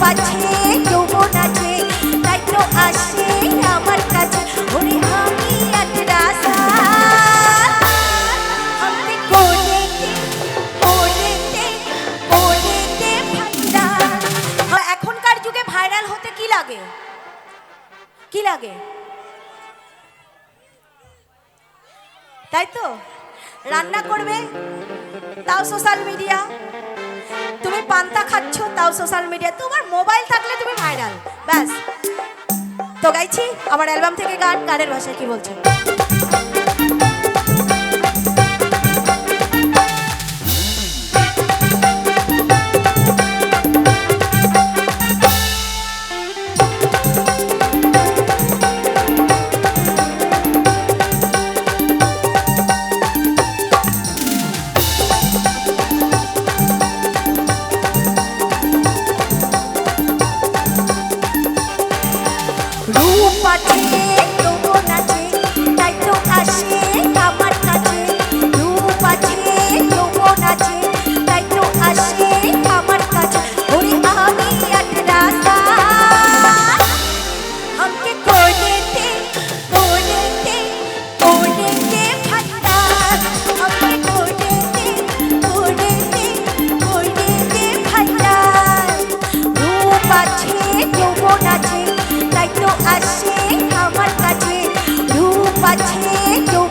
আছে যৌবন ভাইরাল। এখনকার যুগে ভাইরাল হতে কি লাগে? কি লাগে? তাই তো? রান্না করবে, তাও সোশ্যাল মিডিয়া পান্তা খাচ্ছ, তাও সোশ্যাল মিডিয়া তোমার মোবাইল থাকলে তুমি ভাইরাল ব্যাস। তো গাইছি, আমার অ্যালবাম থেকে গান, গানের ভাষায় কি বলছো? কাছে